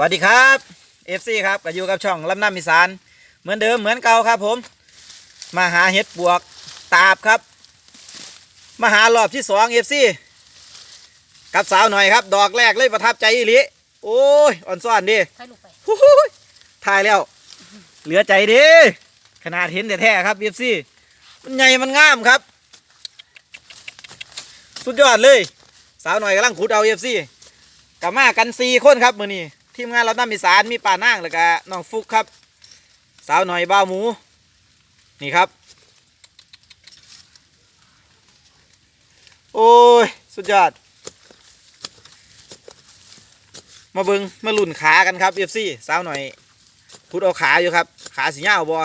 วัสดีครับ FC ครับก็อยู่กับช่องลำน้ำอีสานเหมือนเดิมเหมือนเก่าครับผม มาหาเห็ดปวกตาบครับ มาหารอบที่สอง FC กับสาวหน่อยครับ ดอกแรกเลยประทับใจอีหลิโอ้ยอ่อนซ่อนดิถ่ายรูปไปฮู้ฮู้ถ่ายแล้ว เหลือใจดิขนาดเห็นแต่แท้ครับ FC มันใหญ่มันงามครับ สุดยอดเลย สาวหน่อยกำลังขุดเอา FC กลับมากันสี่คนครับมือนี้ ทีมงานเราตั้มอีสานมีป่านั่งแล้วก็น้องฟุกครับ สาวหน่อยบ้าหมู นี่ครับ โอ้ย สุดยอด มาเบิงมาลุ่นขากันครับเอฟซีสาวหน่อยพุดเอาขาอยู่ครับ ขาสีเงาบอ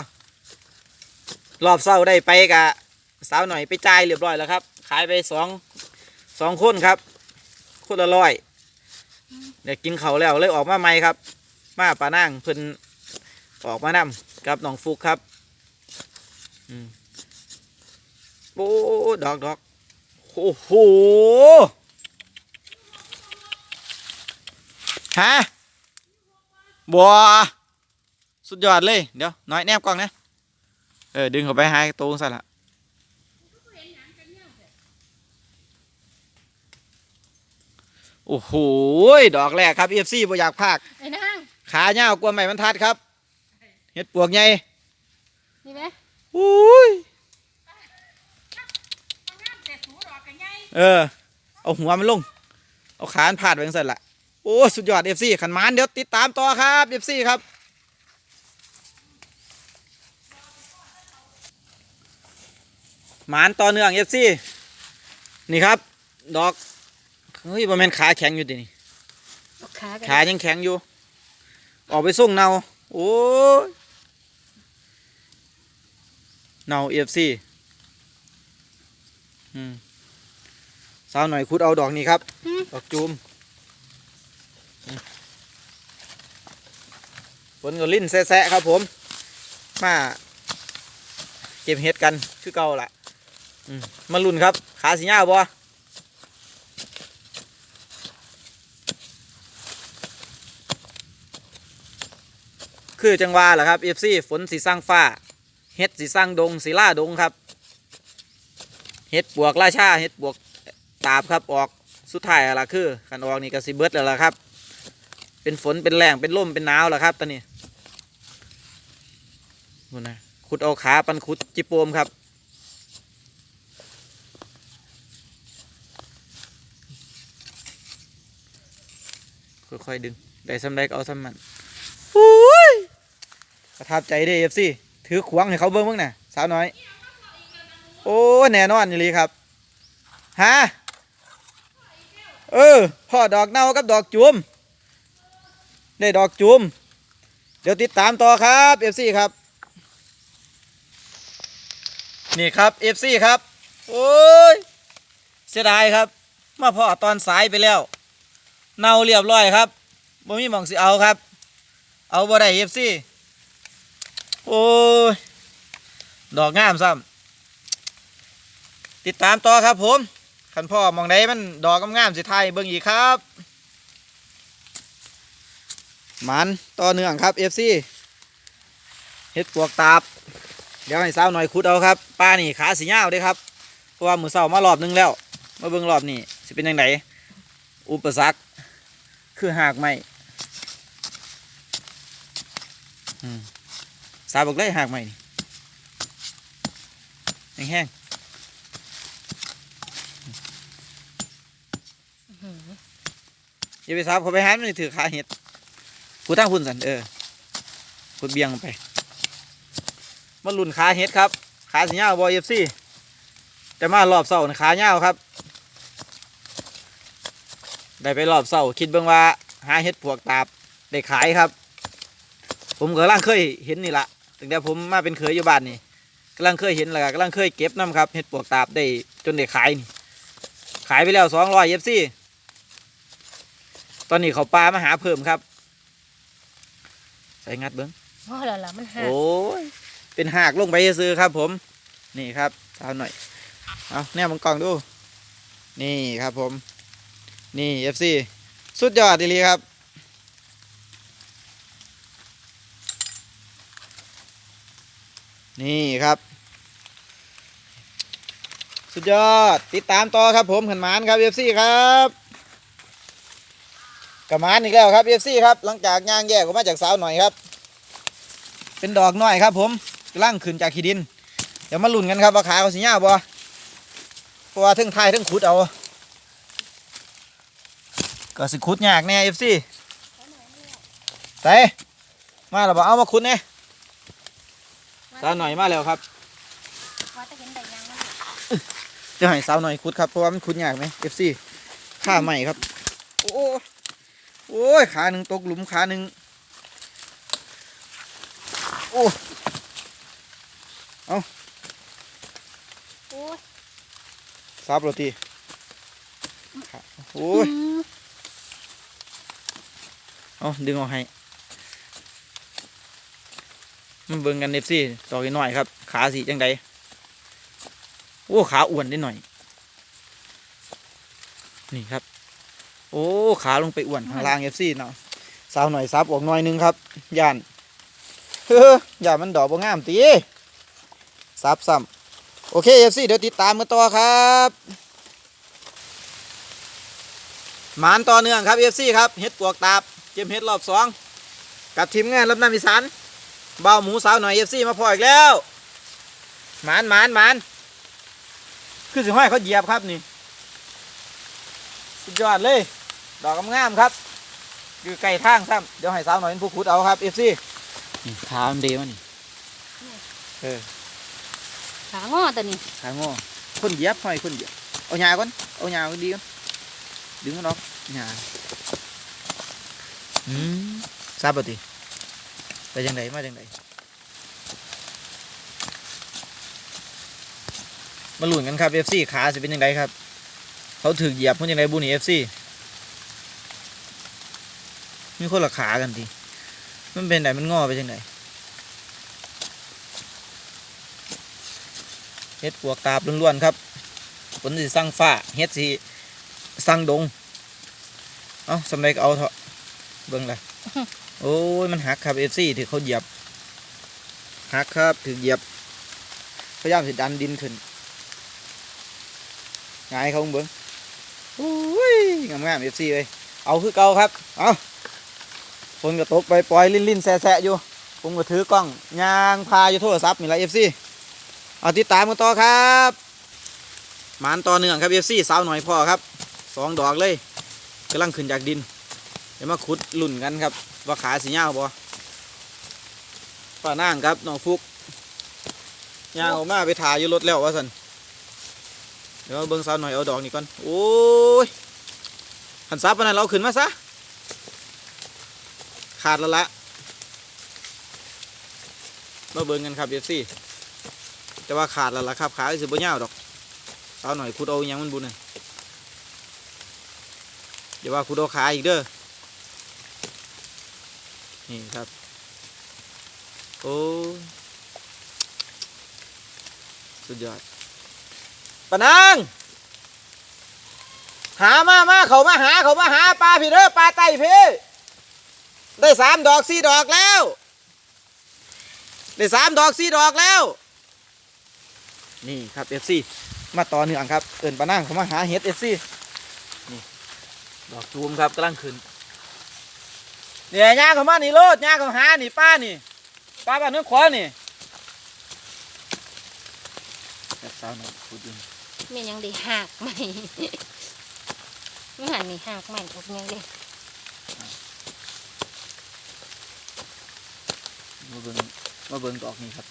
รอบเศร้าได้ไปกะสาวหน่อยไปจ่ายเรียบร้อยแล้วครับ ขายไปสองสองคนครับ คนละร้อย เดี๋ยวกินเขาแล้วเลยออกมาใหม่ครับ มาป่านั่งเพิ่นออกมานำกับน้องฟุกครับอืมโอ้ดอกดอกโอ้โหฮะบัวสุดยอดเลย เดี๋ยวน้อยแนบกล้องนะเออดึงเข้าไปหาตรงซะละ โอ้โหดอกแรกครับเอฟซีบ่อยากพากไอ้นางขาเงาวกว่าใหม่บรรทัดครับเห็ดปวกใหญ่นี่ไหมอุ้ยเออ เอาหัวมันลง เอาขามันพาดไปจังสั่นละโอ้สุดยอดเอฟซีขันหมานเดี๋ยวติดตามต่อครับเอฟซีครับหมานต่อเนื่องเอฟซีนี่ครับ ดอก เฮ้ยบะแมนขาแข็งอยู่ดินี่เอาขากันขายังแข็งอยู่ ออกไปส่งเนาโอ้ยเนาเอฟซีสาวหน่อยคุดเอาดอกนี้ครับหืมดอกจูมอืมผลก็ลิ้นแซะๆครับผม มาเก็บเห็ดกันคือเก่าละอืมมาลุ่นครับ ขาสีหน้าบ่ คือจังหวาแหละครับเอฟซีฝนสีสร้างฟ้าเห็ดสีสร้างดงสีล่าดงครับเห็ดบวกราชาเห็ดบวกตาบครับออกสุดท้ายอะไรคือขันออกนี่ก็สิเบิดแล้วล่ะครับ เป็นฝนเป็นแรงเป็นลมเป็นหนาวแล้วครับตอนนี้นู่นนะขุดเอาขาปันขุดจิโปมครับค่อยๆดึง ได้ซ้ำได้ก็เอาซ้ำมัน ประทับใจเด้เอฟซีถือขวางให้เขาเบิ้งเบิ้งน่ะสาวน้อย โอ้แน่นอนอยู่ลีครับฮะเออพ่อดอกเน่ากับดอกจุ่มได้ดอกจุ่มเดี๋ยวติดตามต่อครับเอฟซีครับ นี่ครับเอฟซีครับ โอ้ยเสียดายครับมาพ่อตอนสายไปแล้ว เน่าเรียบร้อยครับบ่มีหมองสิเอาครับ เอาบ่ได้เอฟซี โอ้ย ดอกงามซ้ำติดตามต่อครับผมขันพ่อมองใดมันดอกงามๆสิไทยเบิ่งอีกครับมันต่อเนื่องครับเอฟซีเฮ็ดปวกตาบ เดี๋ยวให้สาวหน่อยขุดเอาครับป้านี่ขาสีเงาวเด้ครับเพราะว่าหมือเสามารอบหนึงแล้ว มาเบิ่งรอบนี้สิเป็นยังไงอุปสรรคคือหากไม่อืม สาบอกเลยหากไม่นี่แห้งอื้อหือๆอย่าไปสาบเขาไปหันมันสิถือขาเห็ดกูตั้งพุ่นสันเออกูเบียงไปมันหลุนขาเห็ดครับ ขาสีเงาบอยเอฟซีแต่มารอบเสาร์นี่ขาเงาครับ ได้ไปรอบเสาร์คิดเบิ่งว่าหาเห็ดปวกตาบได้ขายครับ ผมก็กำลังเคยเห็นนี่ละ ตั้งแต่ผมมาเป็นเคยอยู่บ้านนี่กำลังเคยเห็นแล้วก็กำลังเคยเก็บน้ำครับเห็ดปวกตาบได้จนได้ขายนี่ขายไปแล้วสองร้อยเอฟซีตอนนี้เขาปลามาหาเพิ่มครับ ใส่งัดเบิ้งพอแล้วล่ะมันหักโอ้ยเป็นหากลงไปซื้อๆครับ ผม นี่ครับสาวหน่อยเอาแนวมังกล่องดู นี่ครับผม นี่เอฟซีสุดยอดดีหลีครับ นี่ครับ สุดยอด ติดตามต่อครับผมขันหมานครับเอฟซีครับกับหมานอีกแล้วครับเอฟซีครับ หลังจากย่างแยกออกมาจากสาวหน่อยครับ เป็นดอกน้อยครับ ผมกำลังขึ้นจากขี้ดิน เดี๋ยวมาลุ้นกันครับว่าขาเขาสีหน้าบ่เพราะว่าทึ่งไทยทึ่งขุดเอา ก็สิขุดยากแน่เอฟซีใส่มาแล้วบ่เอามาขุดแน่ สาวหน่อยมาแล้วครับว่าจะเห็นใบยางมันจะให้สาวหน่อยขุดครับเพราะว่ามันขุดยากไหมเอฟซีข้าใหม่ครับ โอ้โอ้ยขาหนึ่งตกหลุมขาหนึ่งโอ้โอ้ยซับโรตีโอ้ยเอาดึงออกให้ มันเบิ่งกันเอฟซีต่อกันหน่อยครับ ขาสีจังใดโอ้ขาอ้วนนิดหน่อย นี่ครับ โอ้ขาลงไปอ้วนข้างล่างเอฟซีเนาะสาวหน่อยซับออกหน่อยหนึงครับย่านเฮ้อย่านมันดอกบ่งามตีซับซ้ำโอเคเอฟซีเดี๋ยวติดตามกันต่อครับหมานต่อเนื่องครับเอฟซีครับเฮ็ดปวกตาบเก็บเฮ็ดรอบสองกับทีมงานรับน้ำอีสาน เบาวหมูสาวหน่อยเอฟซีมาพออีกแล้วหมานหมานหมานคือสิห้อยเขาเหยียบครับนี่สุดยอดเลย ดอกงามๆครับอยู่ไกลทางซ้ำเดี๋ยวให้สาวหน่อยเป็นผู้ขุดเอาครับเอฟซีนี่ขามันดีวะนี่เออขางอตัวนี้ขางอคนเหยียบห้อยคนเหยียบเอาหญ้าก่อนเอาหญ้าก่อนดีก่อนดึงมันออกหญ้าอืมทราบปะติ ไปจังไดมาจังไดมาลุ้นกันครับ FC ขาสิเป็นยังไงครับ เขาถือเหยียบเพิ่นยังไงบุนี่ FC มีคนละขากันทีมันเป็นไหนมันงอไปจังไดเฮ็ดปวกตาบล้วนๆครับผลสิสร้างฟ้าเฮ็ดสิสร้างดง เอาสำเร็จเอาเถอะเบิ่งเลย โอ้ยมันหักครับ FC ถือเขาเหยียบหักครับถือเหยียบพยายามสิดันดินขึ้นงายเขาเบิ่งโอ้ยงามงามเอฟซีเลยเอาคือเก่าครับเอาฝนก็ตกไปปล่อยๆลิ่นแสะอยู่ผมก็ถือกล้องยางพาอยู่โทรศัพท์นี่แหละเอฟซีเอาติดตามกันต่อครับหมานต่อเนื่องครับเอฟซีสาวหน่อยพ่อครับสองดอกเลยกำลังขึ้นจากดิน ดี๋ยวมาขุดลุ่นกันครับว่าขาสีเงาบ่ป้านั่งครับน้องฟุกย่างออกมาไปถ่ายอยู่รถแล้วว่าสันเดี๋ยวเบิ้งสาวหน่อยเอาดอกนี่ก่อนโอ้ยขันซับปานนั้นเราขึ้นมาซะขาดแล้วละมาเบิ้งกันครับเอฟซีแต่ว่าขาดแล้วละครับขาสิบ่ยาวดอกสาวหน่อยขุดเอายังมันบุญน่ะอย่าว่าขุดเอาขาอีกเด้อ นี่ครับ โอ้สุดยอดปนางหามามาเขามาหาเขามาหาปลาพี่เด้อปลาไตพี่ได้สามดอกสี่ดอกแล้ว ได้สามดอกสี่ดอกแล้ว นี่ครับเอฟซีมาต่อเนื่องครับ เอินปลานางเขามาหาเห็ดเอฟซีนี่ดอกจูมครับกำลังขึ้น เนี่ยย่างเขามานี่โลดย่างเขาหานี่ป้านี่ป้าบ้านเนื้อขวานี่แต่สาวหน่อยพูดอยู่มีหยังไดีหักไหมไม่หันนี่หักใหม่ออกยังไดีมาเบิ่งมาเบิ่งดอกนี่ครับ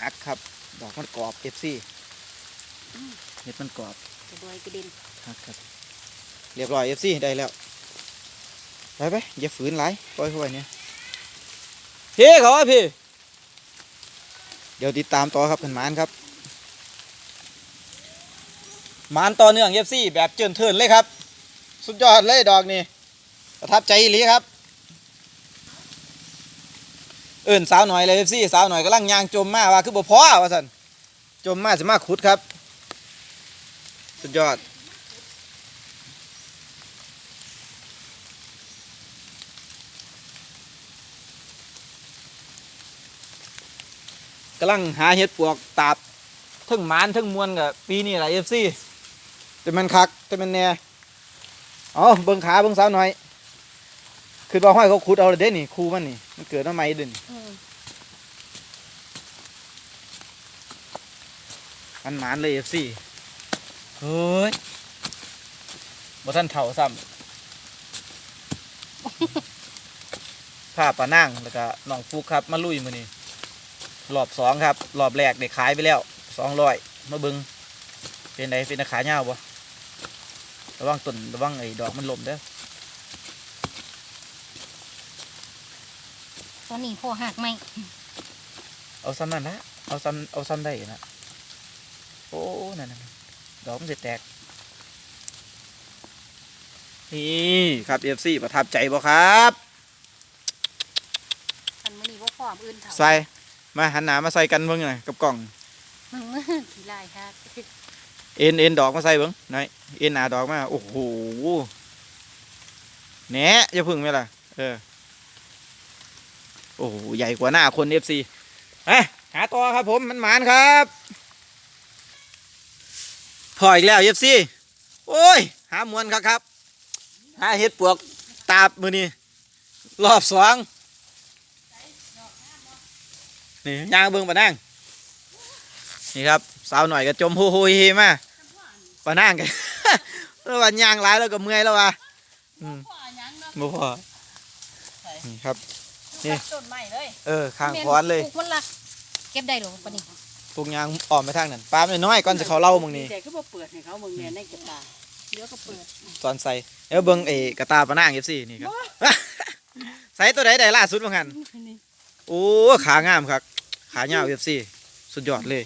หักครับ ดอกมันกรอบเอฟซี เห็ดมันกรอบกระดอยกระเด็นหักครับ เรียบร้อยเอฟซีได้แล้วไปไปอย่าฝืนหลายปล่อยเข้าไปเนี่ยพี่เขาว่าพี่ เดี๋ยวติดตามต่อครับเป็นหมานครับหมานต่อเนื่องเอฟซีแบบเจินเทินเลยครับ สุดยอดเลยดอกนี่ประทับใจอีหลีครับ เอิ่นสาวหน่อยเลยเอฟซีสาวหน่อยกำลังยางจมมาว่าคือบ่พอว่าสันจมมาสิมาขุดครับ สุดยอด กำลังหาเห็ดปวกตาบทั้งมานทั้งมวลกับปีนี้แหละเอฟซีแต่มันคักแต่มันแน่อ๋อเบิ้งขาเบิ้งสาวหน่อยคือว่าห้อยเขาขุดเอาเลยเด้นี่คูมันนี่ มันเกิดน้ำไม้ดินอันหมานเลยเอฟซี เฮ้ยบ่ท่านเถ่าซ้ำ ผ้าปลานั่งแล้วก็น้องฟุกครับ มาลุยมือนี้รอบสองครับ รอบแรกได้ขายไปแล้วสองร้อยมาเบิงเป็นไงเป็นขาเงาวบ่ระวังต้นระวังไอ้ดอกมันหล่มเด้อตอนนี้พ่อหักไหมเอาซ้ำนั่นนะเอาซ้ำเอาซ้ำได้นะโอ้นั่นนั่นนั่น ดอกมันจะแตก นี่ครับเอฟซีประทับใจบ่ครับอันมื้อนี้บ่พร้อมอื่นเถาใส่มาหันหนามาใส่กันเบิ่งหน่อยกับกล่องมึงขี้ลายครับเอ็นเอ็นดอกมาใส่เบิ้งหน่อยเอ็นหนาดอกมาโอ้โหแหน่อย่าพึ่งไหมล่ะเออโอ้โหใหญ่กว่าหน้าคนเอฟซีเอ้ยหาต่อครับผมมันหมานครับ พออีกแล้วเอฟซีโอ้ย หามวนครับครับหาเห็ดปวกตาบมือนี่รอบสองนี่ย่างเบิ้งปะนั่งนี่ครับสาวหน่อยก็จมโฮโฮเฮมาปะนั่งกันแล้ววันย่างหลายแล้วก็เมื่อยแล้ววะอืมบ่พอนี่ครับนี่ต้นใหม่เลยเออข้างคอนเลยปลูกมันละเก็บได้หรอปะนี่ ปลูกยางอ่อมไปทางนั้นปลาไม่น้อยก่อนจะเขาเล่ามึงนี่แต่ก็บ่เปิดให้เขาเบิ่งเนี่ยในกระตาเดี๋ยวก็เปิดตอนใส่เดี๋ยวเบิ้งเอกระตาปะนางเอฟซีนี่ครับใส่ตัวใดได้ล่าสุดบ้างหันโอ้ขางามครับ ขาเงาวเอฟซีสุดยอดเลย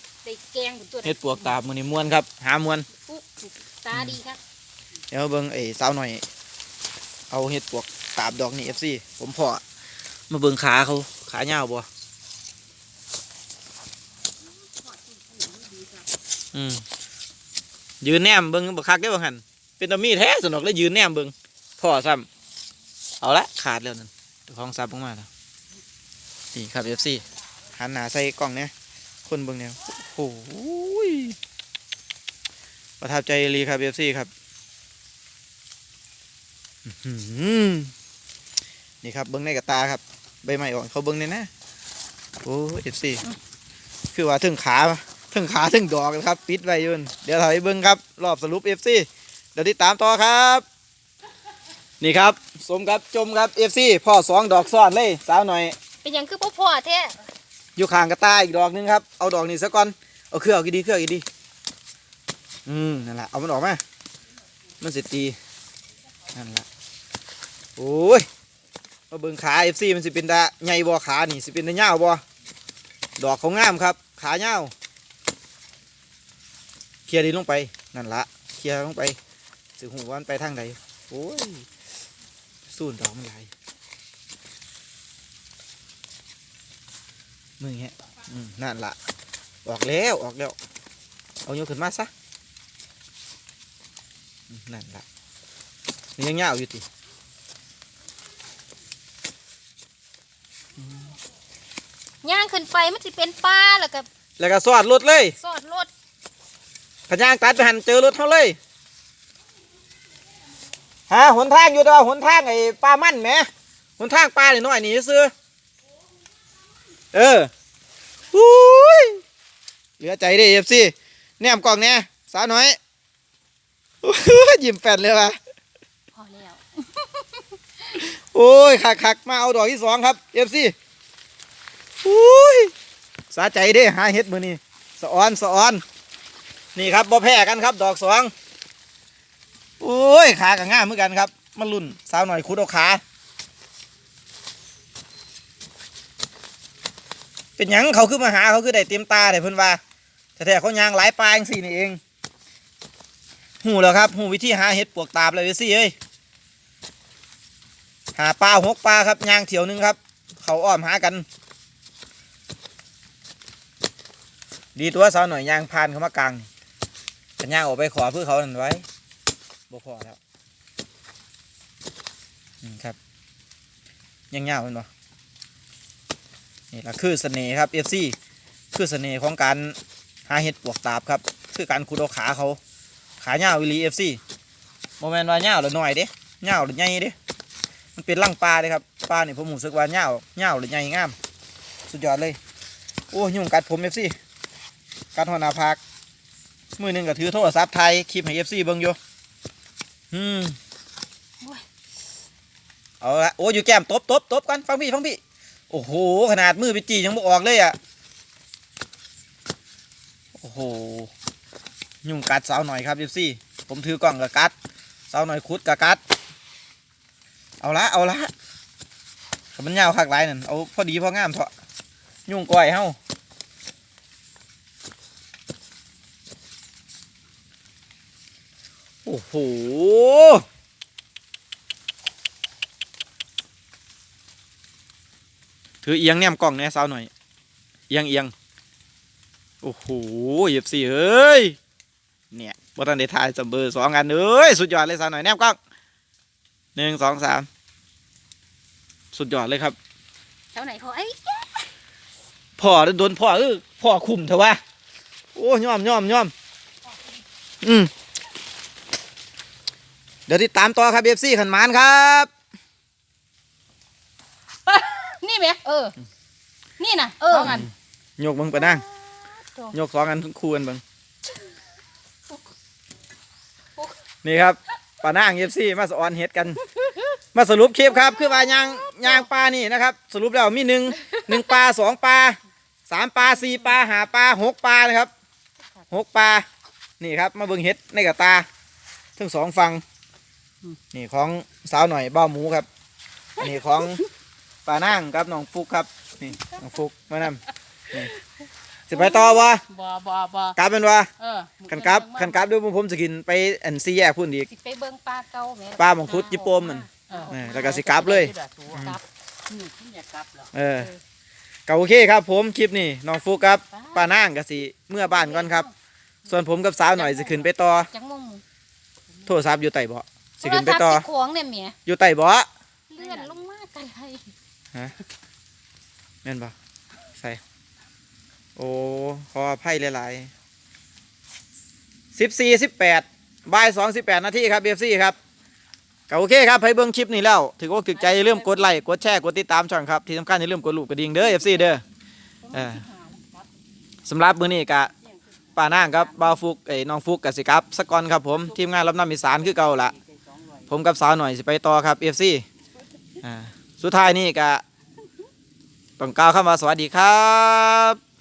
แกงบุญตัวเฮ็ดปวกตาบมือนี่มวนครับ หามวนตาดีครับเดี๋ยวเบิ้งไอ้สาวหน่อย เอาเฮ็ดปวกตาบดอกนี่เอฟซีผมพอมาเบิ้งขาเขาขาเงาวบ่ อืมยืนแนมเบิ้งบักคักได้บ้างหันเป็นตะมีแท้สนอกแล้วยืนแนมเบิ้งพ่อซ้ำเอาละขาดแล้วนั่นของซับลงมาแล้วนี่ครับเอฟซีหันหนาใส่กล้องเนี่ยคนเบิ้งเนี่ยโอ้โหประทับใจรีครับเอฟซีครับนี่ครับเบิ้งในกระตาครับ ใบไม้อ่อนเขาเบิ้งเนี่ยนะโอ้เอฟซีคือว่าถึงขา ถึงขาถึงดอกเลยครับ ปิดไว้อยืนเดี๋ยวถอยเบิ้งครับ รอบสรุปเอฟซีเดี๋ยวติดตามต่อครับ นี่ครับ สมครับจมครับเอฟซีพ่อสองดอกซ้อนเลยสาวหน่อยเป็นหยังคือบ่พ่อแท้อยู่ข้างกระตายอีกดอกหนึงครับเอาดอกนี้ซะก่อนเอาเครื่องเอากี่ดีเครื่องกี่ดีอืมนั่นแหละเอามันออกมามันสิตีนั่นแหละโอ้ยมาเบิ่งขาเอฟซีมันสิเป็นตาใหญ่บ่ขานี่สิเป็นตาเงาวบ่ดอกเขางามครับ ขาเงาวเค ลียร์ดินลงไปนั่นละเคลียร์ลงไปสิหูว่ามันไปทางใดโอ้ยสูนดอกมันหลายมือเงี้ยอืมนั่นละออกแล้วออกแล้ว เอาโยกขึ้นมาซะอืมนั่นละนี่ยังเงาวอยู่ติย่างขึ้นไปมันสิเป็นปลาแล้วก็แล้วก็สอดรถเลย สอดรถ ขยางตัดไปหันเจอรถเขาเลยหาหนทางอยู่ตัวหนทางไอ้ปลามั่นแหมหนทางปลาหน่อยๆนี่ซื้อเอออุ้ยเหลือใจเด้เอฟซีแนมกล่องเนี่ยสาวน้อยอุ๊ยยิ้มแป้นเลยว่ะพอแล้วโอ้ยคักคักๆมาเอาดอกที่สองครับเอฟซีอุ้ยสาใจเด้หาเฮ็ดมือนี่สะออนสะออน นี่ครับบ่แพ้กันครับ ดอกสองโอ้ยขากับง่ามเหมือนกันครับมันรุ่นสาวหน่อยคุดเอาขา เป็นหยังเขาคือมาหาเขาคือได้เต็มตาได้เพิ่นว่าแต่แท้ๆเขายางหลายปลาจังสี่นี่เองหูแล้วครับหูวิธีหาเห็ดปวกตาบเลยสิเอ้ยหาปลาหกปลาครับยางเถียวหนึงครับ เขาอ้อมหากัน ดีตัวสาวหน่อยยางพานเขามากลาง กันยางออกไปขอเพื่อเขานั่นไว้บ่พอแล้วนี่ครับยังยาวเป็นบ่นี่ละคือเสน่ห์ครับ FC คือเสน่ห์ของการหาเห็ดปวกตาบครับ คือการขุดเอาขาเขา ขาเงาวิลีเอฟซีโมเมนต์ว่าเงาวหรือหน่อยเด้เงาวหรือใหญ่เด้มันเป็นร่างปลาเลยครับปลานี่ผมรู้สึกว่าเงาวเงาวหรือใหญ่งาม สุดยอดเลย โอ้ยุ่งกัดผมเอฟซีกัดหัวหน้าพัก มือหนึ่งก็ถือโทรศัพท์ไทยคลิปให้เอฟซีเบิ่งอยู่อืมเอาละโอ้อยู่แก้มตบตบตบกันฟังพี่ฟังพี่ โอ้โห ขนาดมือไปจียังบ่ออกเลยอะ โอ้โห ยุ่งกัดสาวหน่อยครับเอฟซีผมถือกล่องกับกัดสาวหน่อยคุดกับกัด เอาละเอาละมันยาวคักไรนั่นเอาพอดีพองามเถอะยุ่งก่อยเฮา อ้โหถือเอียงแนมกล่องเนี่ยสาวหน่อย เอียงเอียงโอ้โหเอฟซีเอ้ย เนี่ยบ่ทันได้ถ่ายจัมเบอร์สองอันเอ้ย สุดยอดเลยสาวหน่อยแนมกล้องหนึ่งสองสามสุดยอดเลยครับเท่าไหนพอไอ้พ่อโดนพ่อเออพ่อคุมเถอะวะโอ้ยอมยอมยอมอืม เดี๋ยวติดตามต่อครับเอฟซีขันหมานครับนี่ไหมเออ นี่น่ะเออเอากันยกเบังไปนั่งโถ่ยกสองอันคู่กันเบังนี่ครับป้านั่งเอฟซีมาสอนเฮ็ดกัน มาสรุปคลิปครับ คือว่ายางยางปลานี่นะครับ สรุปแล้วมีหนึ่งหนึ่งปลาสองปลาสามปลาสี่ปลาหาปลาหกปลานะครับหกปลานี่ครับ มาเบิ่งเฮ็ดในกระตาทั้งสองฟัง นี่ของสาวหน่อยเบ้าหมูครับอันนี้ของปลานั่งครับน้องฟุกครับนี่น้องฟุกมานำนี่สิไปต่อวะบ่บ่บ่กลับเป็นวะเออขันกลับขันกลับเด้วยผมจะกินไปอันซีแยกพุ่นอีกสิไปเบิ่งปลาเก่าแม่ปลาหมองคุดจิโปมมันเออเออแล้วก็สิกลับเลยกลับนี่ที่อยากกลับเหรอเออก็โอเคครับ ผมคลิปนี้น้องฟุกครับป้านางก็สิเมื่อบ้านก่อนครับ ส่วนผมกับสาวหน่อยสิขึ้นไปต่อจังมุมโทรศัพท์อยู่ไต่เบาะ สิขึ้นไปต่อโทรศัพท์สิขวางเนี่ยเมียอยู่ไต่เบาะเลื่อนลงมากันเลยแม่นปะใส่ โอ้ขออภัยหลายๆสิบสี่สิบแปดบ่ายสองสิบแปดนาทีครับเบฟซี่ครับก็โอเคครับให้เบิ่งคลิปนี้แล้วถือว่าถึกใจอย่าลืมกดไลค์กดแชร์กดติดตามช่องครับที่สำคัญอย่าลืมกดลูกกระดิ่งเด้อเอฟซีเด้อเออสำหรับมื้อนี้กะป้านางครับบ่าวฟุกไอ้น้องฟุกกับสิครับสกอนครับผมทีมงานรับน้ำอีสานคือเก่าละ ผมกับสาวหน่อยสิไปต่อครับ FC อ่าสุดท้ายนี่กะต้องกล่าวคำว่าสวัสดีครับ